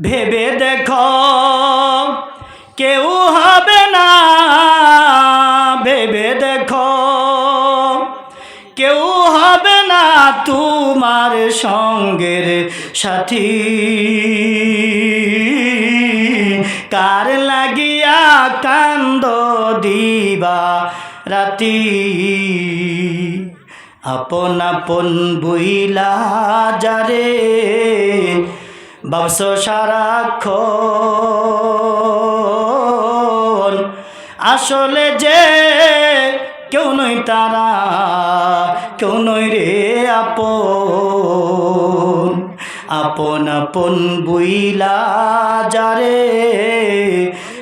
ভেবে দেখো, কেউ হবে না। ভেবে দেখো, কেউ হবে না তোমার সঙ্গের সাথী। কার লাগিয়া কান্দ দিবা রাতি? আপন আপন বইলা যারে বাবস সারাক্ষণ। আসলে যে কেউ নই তারা, কেউ নই রে আপন। আপন আপন বুইলা যারে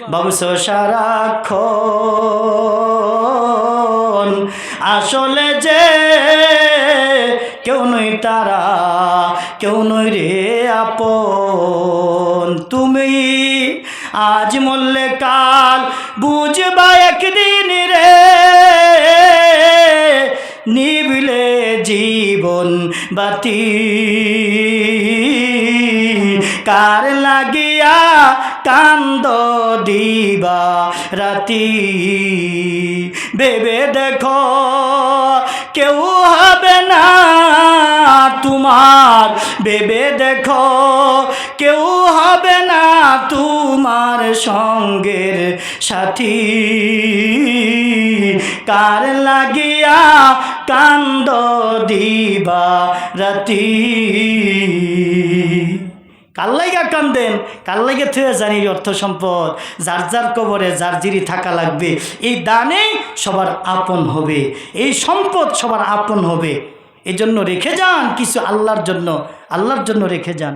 বাবস সারাক্ষণ। আসলে যে কেউ নই তারা কেউ নই রে আপন। তুমি আজ মরলে কাল বুঝবা একদিন রে নিবিলে জীবন বাতি। কার লাগিয়া কান্দ দিবা রাতি? ভেবে দেখো কেউ হবে না ভেবে দেখো, কেউ হবে না তোমার সঙ্গের সাথী। কার লাগিয়া কান্দ দিবা রাতি? কার কাল্লাইগা কান্দেন? কাল্লাইগে থুয়ে জানি অর্থ সম্পদ? যার যার কবরে যার জিরি থাকা লাগবে। এই দানেই সবার আপন হবে। এই সম্পদ সবার আপন হবে। এই জন্য রেখে যান কিছু আল্লাহর জন্য আল্লাহর জন্য রেখে যান।